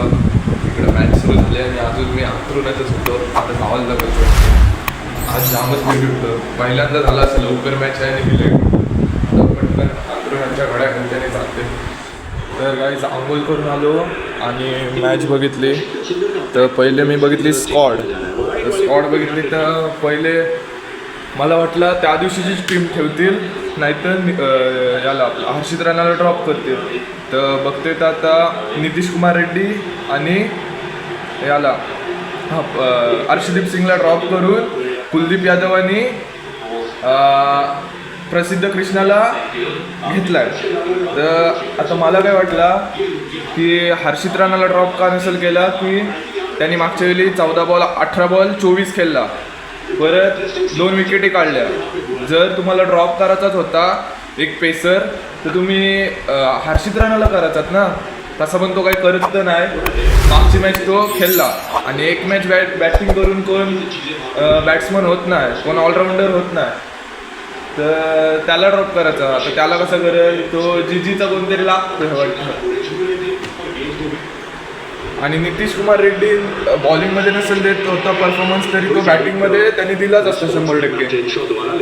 म्हटलं इकडं मॅच सुरू झाली आणि अजून मी अंतरुणातच होतो आता गावाला लागतो आज जामच लेट होतं पहिल्यांदा झालं असं लवकर मॅच आहे आणि लेट आता पटकन अंतरुणाच्या घड्या घंट्याने चालते तर गाईज आंघोळ करून आलो आणि मॅच बघितली. तर पहिले मी बघितली स्कॉड तर स्कॉड बघितली तर पहिले मला वाटलं त्या दिवशीचीच टीम ठेवतील नाहीतर याला आपलं हर्षित राणाला ड्रॉप करते. तर बघते तर आता नितीश कुमार रेड्डी आणि याला हा, अं, सिंगला ड्रॉप करून कुलदीप यादव आणि प्रसिद्ध कृष्णाला घेतला आहे तर आता मला काय वाटलं की हर्षित राणाला ड्रॉप का नसेल केला की त्यांनी मागच्या वेळी चौदा बॉल अठरा बॉल चोवीस खेळला. परत दोन विकेटी काढल्या. जर तुम्हाला ड्रॉप करायचाच होता एक पेसर तर तुम्ही हर्षित राणाला करायचात ना? तसा पण तो काही करत तर नाही. मागची मॅच तो खेळला. आणि एक मॅच बॅट बॅटिंग करून कोण बॅट्समन होत नाही. कोण ऑलराऊंडर होत नाही. तर त्याला ड्रॉप करायचा. तर त्याला कसं करेल? तो जिजीचा कोणतरी लागतो वाटतं. आणि नितीश कुमार रेड्डी बॉलिंगमध्ये नसेल देत होता परफॉर्मन्स तरी तो बॅटिंगमध्ये त्यांनी दिलाच असतो शंभर टक्के.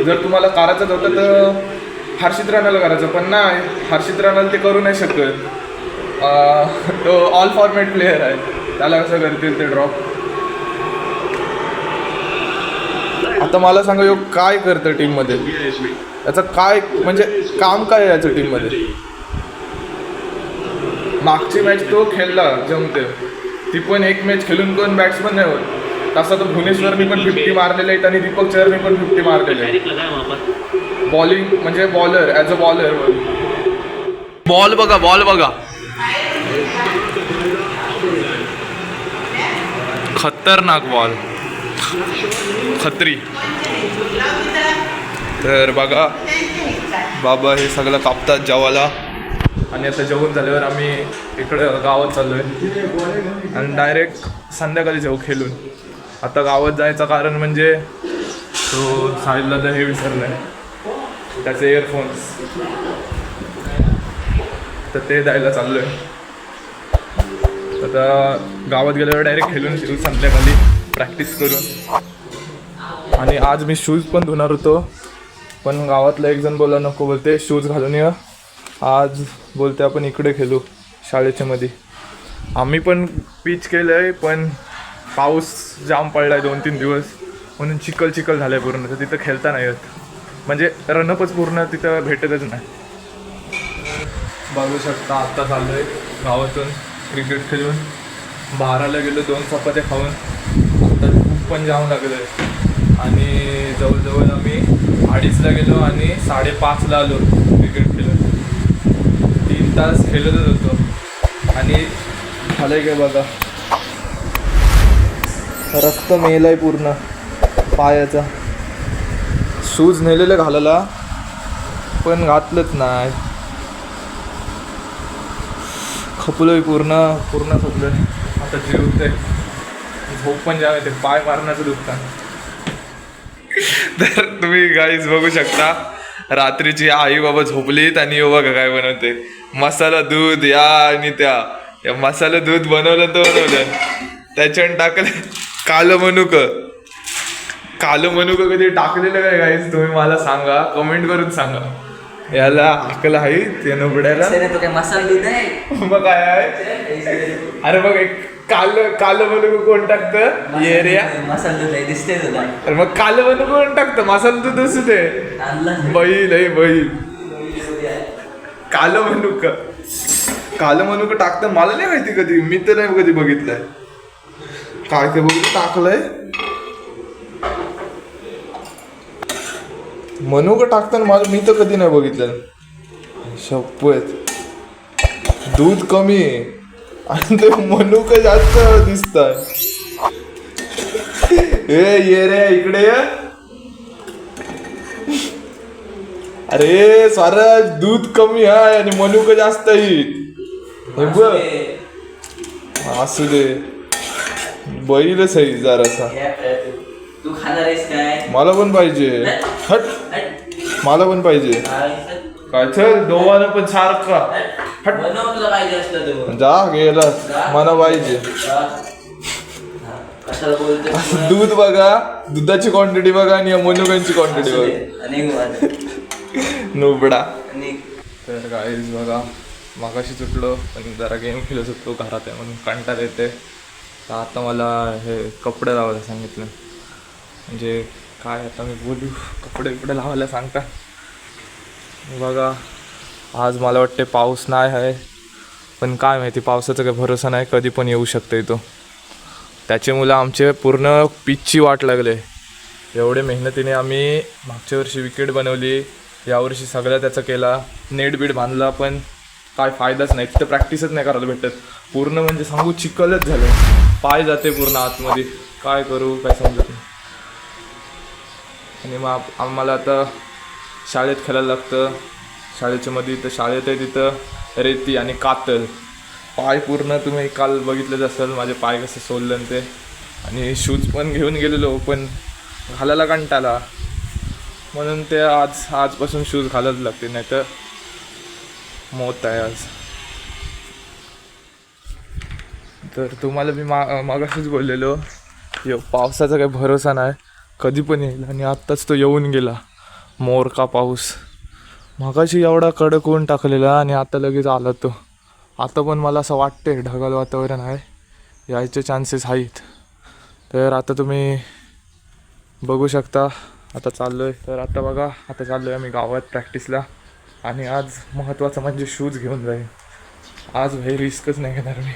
जर तुम्हाला करायचंच होतं तर हर्षित राणाला करायचं पण नाही हर्षित राणाला ते करू नाही शकत. तो ऑल फॉर्मॅट प्लेअर आहे. त्याला कसं करतील ते ड्रॉप आता मला सांगा यो काय करतं टीममध्ये याचं काय म्हणजे काम काय आहे याचं टीममध्ये मागची मॅच तो खेळला जमते ती पण एक मॅच खेळून कोण बॅट्समन नाही होत. तसा तो भुवनेश्वरनी पण फिफ्टी मारलेले आहेत आणि दीपक चहरने पण फिफ्टी मारलेले आहेत. बॉलिंग म्हणजे bowler as a bowler ball बघा बॉल बघा. खतरनाक बॉल खत्री. तर बघा बाबा हे सगळं कापतात जेवायला आणि आता जेवण झाल्यावर आम्ही इकडं गावात चाललोय. आणि डायरेक्ट संध्याकाळी जाऊ खेळून आता गावात जायचं कारण म्हणजे तो साहिलला तर हे विसरलंय. त्याचे इयरफोन्स तर ते द्यायला चाललोय. आता गावात गेल्यावर डायरेक्ट खेळून येऊ संध्याकाळी प्रॅक्टिस करून. आणि आज मी शूज पण धुणार होतो. पण गावातला एक जण बोला नको बोलते शूज घालून या. आज बोलते आपण इकडे खेळू शाळेच्या मध्ये आम्ही पण पीच केलं आहे पण पाऊस जाम पडला आहे दोन तीन दिवस. म्हणून चिखल चिखल झालं आहे पूर्ण तर तिथं खेळता नाही येत. म्हणजे रनअपच पूर्ण तिथं भेटतच नाही. बघू शकता आत्ता चाललो आहे गावातून क्रिकेट खेळून. बाराला गेलो दोन चपात्या खाऊन. आता खूप पण जाम लागलं आहे आणि जवळजवळ आम्ही अडीचला गेलो आणि साडेपाचला आलो. तास खेळतच होतो. आणि झालंय काय बघा. रक्त मेलंय पूर्ण पायाचा. शूज नेलेलं घालायला पण घातलंच नाही. खपलोय पूर्ण पूर्ण खपलोय. आता जेवतोय झोप पण जाम येते. पाय मारण्याचं दुखतं. तर तुम्ही गाईज बघू शकता रात्रीची आई बाबा झोपलीत आणि बघा काय बनवते मसाला दूध या आणि त्या. या मसाला दूध बनवलं तर बनवलं. त्याच्यानं टाकलं. कालं मनुक. कालं मनुक कधी टाकलेलं काय गाईज तुम्ही मला सांगा. कमेंट करून सांगा. याला अकल आहे ते नुबड्याला? मग काय आहे? अरे बघ एक काल काल मनुक कोण टाकतं? एरिया मसाला दूध दिसते तुला. अरे मग काल मनुक कोण टाकतं? मसाला दूध असू दे. बैल आहे बैल. काल मनुक. काल मनुक टाकतं मला नाही माहिती कधी. मी तर नाही कधी बघितलंय. काय ते बघितलं? टाकलंय. मनुक टाकताना मला मी तर कधी नाही बघितलं. शपथ दूध कमी. आणि ते मनुक जास्त दिसतात ए ये रे इकडे ये अरे स्वराज दूध कमी आहे आणि मनुक जास्त येईल हे बघ. असू दे. बैलच आहे जरासा. तू. खाणार आहेस काय? मला पण पाहिजे. हट. मला पण पाहिजे. काय चल दोघांना पण सारखा बनव तुला पाहिजे असलं तर मग. जा गेलास मला पाहिजे. दूध बघा. दुधाची क्वांटिटी बघा आणि अमोनिकांची क्वांटिटी बघा. नुबडा. तर गाईज बघा मागाशी सुटलो पण जरा गेम खेळत होतो घरात आहे म्हणून कंटाळ येते तर आता मला हे कपडे लावायला सांगितलं. म्हणजे काय आता मी बोलू? कपडे बिपडे लावायला सांगता? बघा आज मला वाटते पाऊस नाही आहे. पण काय माहिती पावसाचा काही भरोसा नाही कधी पण येऊ शकते तो. त्याचे मुलं आमचे पूर्ण पिचची वाट लागले. एवढे मेहनतीने आम्ही मागच्या वर्षी विकेट बनवली. यावर्षी सगळं त्याचा केला नेट बीट बांधला पण काय फायदाच नाही. तिथं प्रॅक्टिसच नाही करायला भेटत. पूर्ण म्हणजे सांगू चिखलच झालं. पाय जाते पूर्ण आतमध्ये. काय करू काय समजत नाही. आणि मग आम्हाला आता शाळेत खेळायला लागतं. शाळेच्या मध्ये तर शाळेत आहे तिथं रेती आणि कातल. पाय पूर्ण तुम्ही काल बघितलंच असेल माझे पाय कसं सोडलं ते. आणि शूज पण घेऊन गेलेलो पण घालायला कंटाळा. म्हणून ते आज आजपासून शूज घालत लागते नाही तर मोत आहे आज. तर तुम्हाला मी मा मागाशीच बोललेलो यो पावसाचा काही भरोसा नाही कधी पण येईल आणि आत्ताच तो येऊन गेला मोर का पाऊस. मागाशी एवढा कडक ऊन टाकलेला आणि आता लगेच आला तो. आता पण मला असं वाटते ढगाळ वातावरण आहे यायचे चान्सेस आहेत. तर आता तुम्ही बघू शकता आता चाललो आहे तर आता बघा आता चाललो आहे आम्ही गावात प्रॅक्टिसला आणि आज महत्त्वाचं म्हणजे शूज घेऊन जाईल. आज भाई रिस्कच नाही घेणार मी.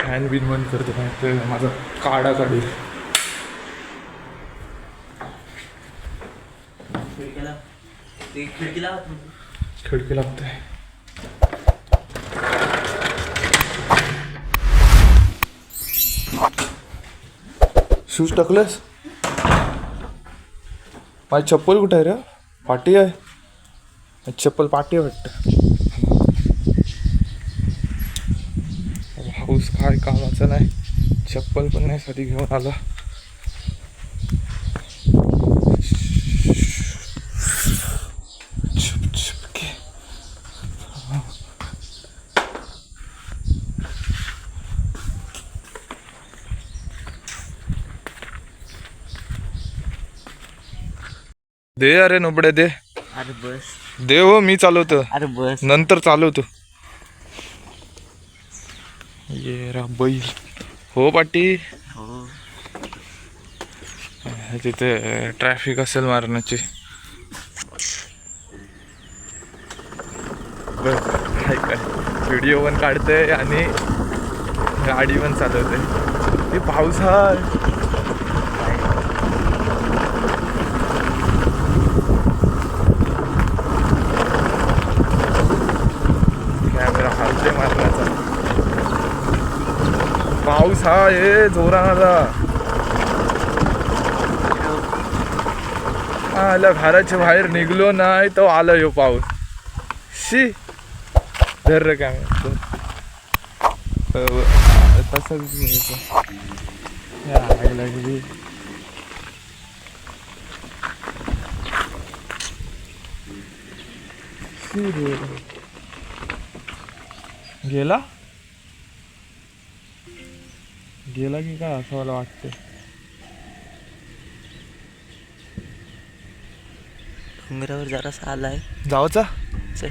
फॅन बिन बंद करतो नाही माझा काढा. काढेल खिडकी लागते शूज टाकलेस माझी चप्पल कुठं आहे रे? पाटी आहे? माझी चप्पल पाठी आहे वाटतं. हाऊस काय कामाचं नाही. चप्पल पण नाही साठी घेऊन आला. दे अरे नुबडे दे. अरे बस. दे हो मी चालवतो. अरे बस. नंतर चालवतो. ये रा बैल. हो पाटी. हो. तिथे ट्रॅफिक असेल मारण्याची. बघ, काय काय. व्हिडिओ पण काढते आणि गाडी पण चालवते ते पावसात कॅमेरा हलते मारण्याचा पाऊस हा ये जोरात आला घराच्या बाहेर निघलो नाही तो आला यो पाऊस शी धर रे कॅमेरा तसंच घ्यायचं. लागली गेला गेला की काय असं मला वाटतं डोंगरावर जरासा आलाय जाऊचा चल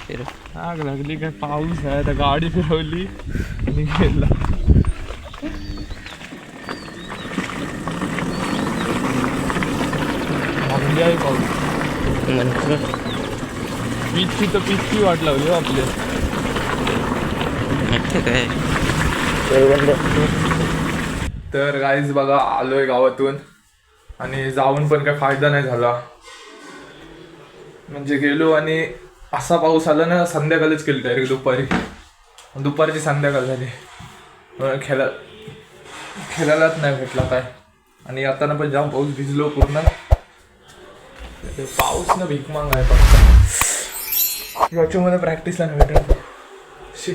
फिर आग लागली काय पाऊस आहे तर गाडी फिरवली आणि गेला आहे पाऊस पिचची तर पिचची वाट लागली हो आपल्या ठीक आहे तर गाईज बघा आलोय गावातून. आणि जाऊन पण काय फायदा नाही झाला. म्हणजे गेलो आणि असा पाऊस आला ना संध्याकाळीच केली डायरेक्ट दुपारी. दुपारची संध्याकाळ झाली. खेळा खेळायलाच नाही भेटला काय. आणि आता पण जाम पाऊस भिजलो पूर्ण. ते पाऊस ना भीकमांग आहे फक्त याच्यामध्ये प्रॅक्टिसला नाही भेटत. शी.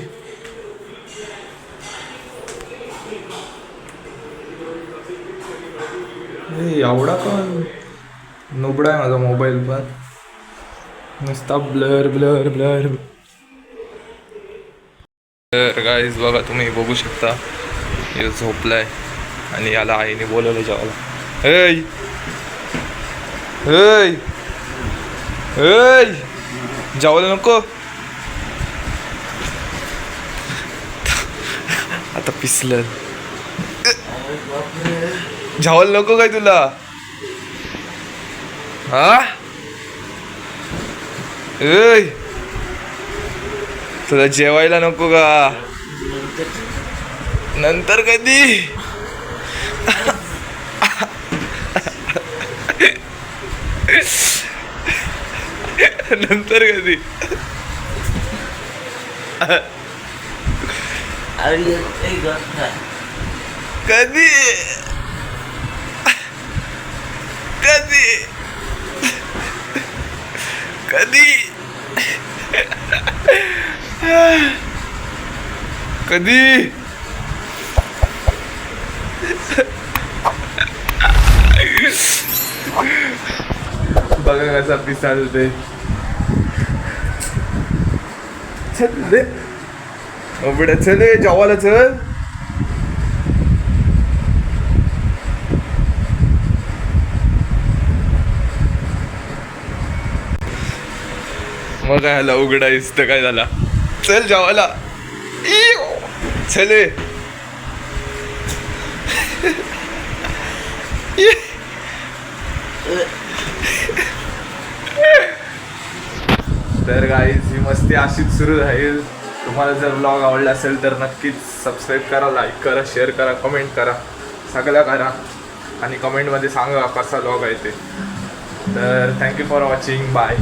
ए एवढा पण. नोबडा आहे माझा मोबाईल पण. नुसता ब्लर ब्लर ब्लर तर गाईज बघा तुम्ही बघू शकता. हे झोपलाय. आणि याला आईने बोलवलं जेवायला. ऐ! ऐ! ऐ! जेवायला नको. आता पिसलं. जेवायला नको काय तुला? हा? तुला जेवायला नको का? नंतर कधी? नंतर कधी. कधी? कधी कधी कधी बघा कसा पिसाल ते चल दे उघड्या चल ए, जेवायला चल मग काय झालं तर काय झाला? चल जेवायला इयो. चल तर गाईज ही मस्ती अशीच सुरू राहील. तुम्हाला जर ब्लॉग आवडला असेल तर नक्कीच सबस्क्राईब करा लाईक करा शेअर करा कमेंट करा. सगळं करा. आणि कमेंटमध्ये सांगा कसा ब्लॉग आहे ते. तर थँक्यू फॉर वॉचिंग बाय